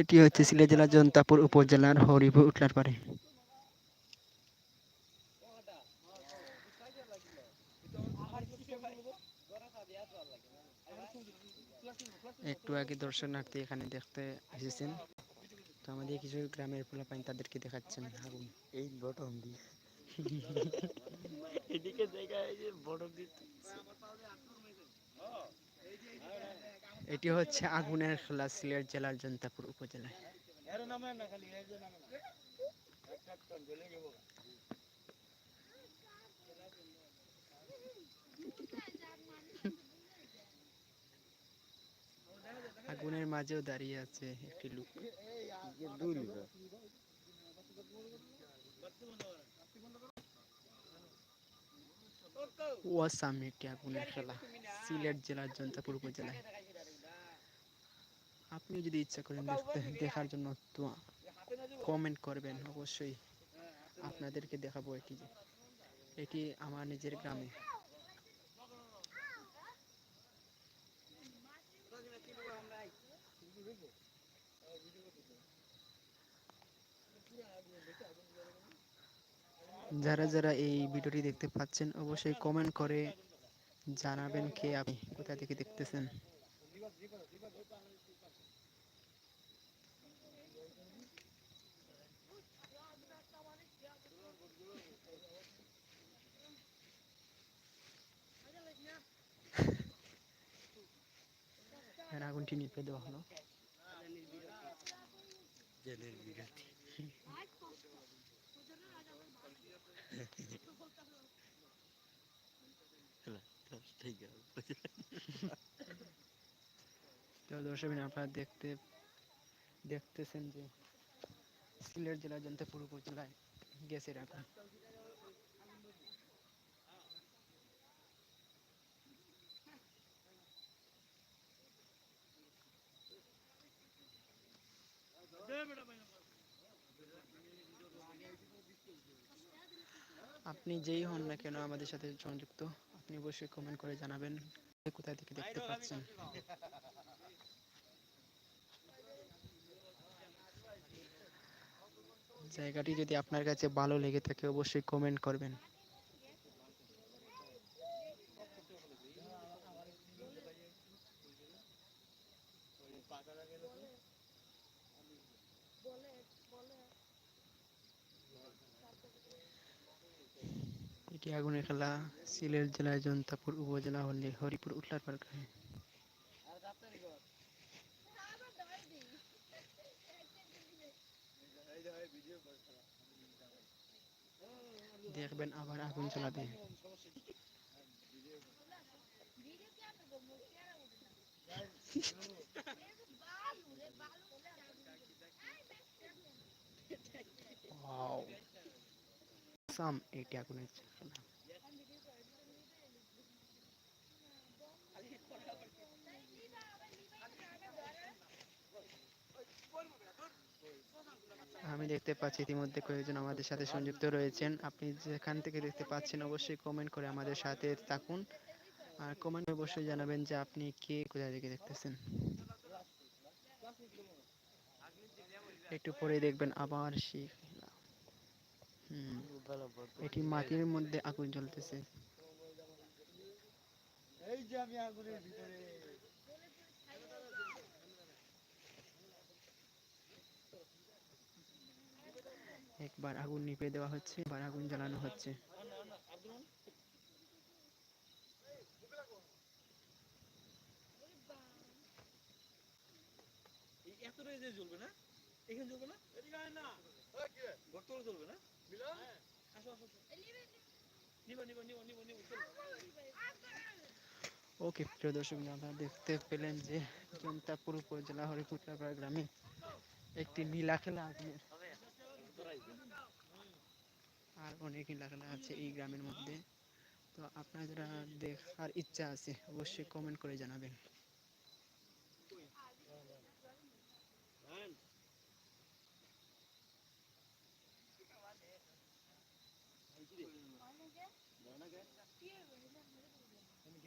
এটি হচ্ছে সিলেট জেলার জনতাপুর উপজেলার হরিপুর উঠলার পারে একটু আগে দর্শনার্থী এখানে দেখতে এসেছেন। আমাদের কিছু গ্রামের পোলাপাইন তাদেরকে দেখাচ্ছেন। আগুন। এই বটন দি এদিকে জায়গায় যে বটন দি এটি হচ্ছে আগুনের খেলা সিলেট জেলার জন্তাপুর উপজেলায় এর নামে না খালি এই যে নামে না এক টন জ্বলে যাব আগুনের মাঝেও দাঁড়িয়ে আছে একটি লোক। ওয়াসাম একটি আগুনের খেলা, সিলেট জেলার জন্তাপুর উপজেলায়। আপনি যদি ইচ্ছা করেন দেখার জন্য তো কমেন্ট করবেন, অবশ্যই আপনাদেরকে দেখাবো এটি এটি আমার নিজের গ্রামে। যারা যারা এই ভিডিওটি দেখতে পাচ্ছেন, অবশ্যই কমেন্ট করে জানাবেন কে আপনি, কোথা থেকে দেখতেছেন। আগুনটি নিপে দেওয়া হলো জেলের বিরাটি ঠিক আছে দেখতে, দেখতেছেন যে সিলেট উপজেলায় গ্যাসের আগুন আপনি যেই হন না কেন আমাদের সাথে সংযুক্ত আপনি অবশ্যই কমেন্ট করে জানাবেন। কোথা থেকে দেখতে পাচ্ছেন। জায়গাটি যদি আপনার কাছে ভালো লেগে থাকে, অবশ্যই কমেন্ট করবেন। এটি আগুনের খেলা সিলেট জেলার জন্তাপুর উপজেলা হলে হরিপুর উঠলার পার গ্রামে দেখবেন আবার আগুন জ্বলাবে Wow. সাম এটি আগুনের আমি দেখতে পাচ্ছি ইতিমধ্যে কয়েকজন আমাদের সাথে সংযুক্ত রয়েছেন। আপনি যেখান থেকে দেখতে পাচ্ছেন অবশ্যই কমেন্ট করে আমাদের সাথে থাকুন। আর কমেন্ট অবশ্যই জানাবেন যে আপনি কে, কোথা থেকে দেখতেছেন। একটু পরে দেখবেন আবার সেই। হুম। এটি মাটির মধ্যে আগুন জ্বলতেছে। এই যে আমি আগুনের ভিতরে। একবার আগুন নিভে দেওয়া হচ্ছে এবার আগুন জ্বালানো হচ্ছে। যে জ্বলবে না? এখানে জ্বলবে না? জ্বলবে না? মিলন? আসো আসো আসো। নিবা নিবা। নিবা নিবা নিবা ওকে প্রিয় দর্শক আপনারা দেখতে পেলেন যে জনতাপুর উপজেলা হরিপুরপাড়া গ্রামে একটি নীলা খেলা আগুনের আর অনেক নীলা খেলা আছে এই গ্রামের মধ্যে। তো আপনার যারা দেখার ইচ্ছা আছে অবশ্যই কমেন্ট করে জানাবেন।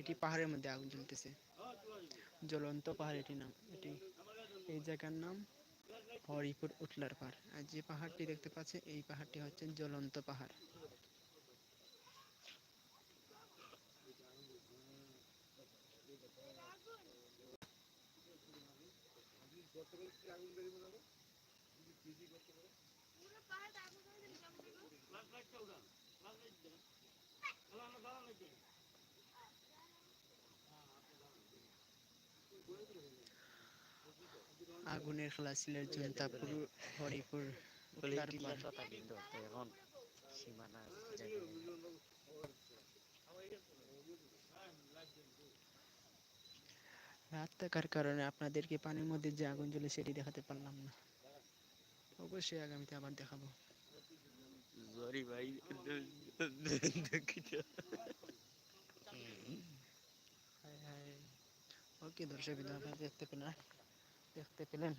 এটি পাহাড়ের মধ্যে আগুন জ্বলতেছে। জ্বলন্ত পাহাড় এটি নাম, এটি এই জায়গার নাম হরিপুর উটলার পাহাড়। আর যে পাহাড়টি দেখতে পাচ্ছে, এই পাহাড়টি হচ্ছে জ্বলন্ত পাহাড়। ক্লাস আগুনের খেলা সিলেট জনতাপুর হরিপুর এখন সীমানা রাত থাকার কারণে আপনাদেরকে পানির মধ্যে যে আগুন জ্বলে সেটি দেখাতে পারলাম না। অবশ্যই আগামীতে আবার দেখাবো। সরি ভাই ওকে দর্শক আপনারা দেখতে পেলেন দেখতে পেলেন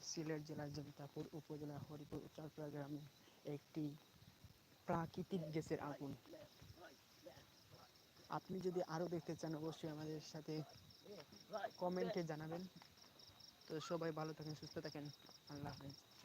সিলেট জেলার জমিতাপুর উপজেলা হরিপুর উত্তরপাড়া গ্রামে একটি প্রাকৃতিক গ্যাসের আগুন। আপনি যদি আরও দেখতে চান, অবশ্যই আমাদের সাথে কমেন্টে জানাবেন। তো সবাই ভালো থাকেন, সুস্থ থাকেন। আল্লাহ হাফেজ।